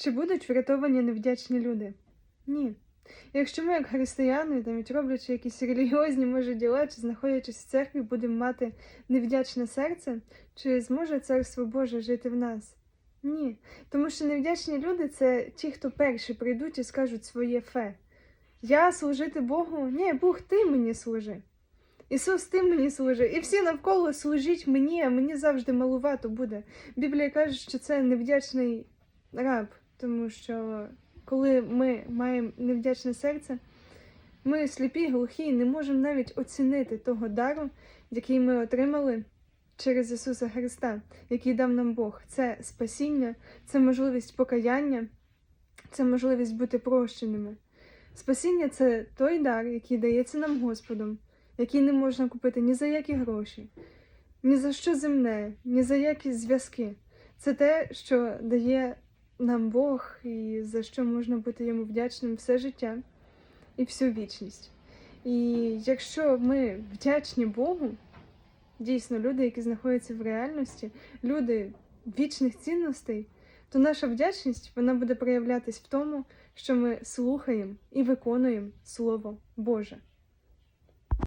Чи будуть врятовані невдячні люди? Ні. Якщо ми, як християни, навіть роблячи якісь релігіозні може діла, чи знаходячись в церкві, будемо мати невдячне серце, чи зможе Царство Боже жити в нас? Ні. Тому що невдячні люди це ті, хто перші прийдуть і скажуть своє фе. Я служити Богу? Ні, Бог, ти мені служи. Ісус, ти мені служи. І всі навколо служіть мені, а мені завжди малувато буде. Біблія каже, що це невдячний раб, тому що коли ми маємо невдячне серце, ми сліпі, глухі, не можемо навіть оцінити того дару, який ми отримали через Ісуса Христа, який дав нам Бог. Це спасіння, це можливість покаяння, це можливість бути прощеними. Спасіння це той дар, який дається нам Господом, який не можна купити ні за які гроші, ні за що земне, ні за які зв'язки. Це те, що дає нам Бог і за що можна бути йому вдячним все життя і всю вічність. І якщо ми вдячні Богу, дійсно люди, які знаходяться в реальності, люди вічних цінностей, то наша вдячність вона буде проявлятись в тому, що ми слухаємо і виконуємо Слово Боже.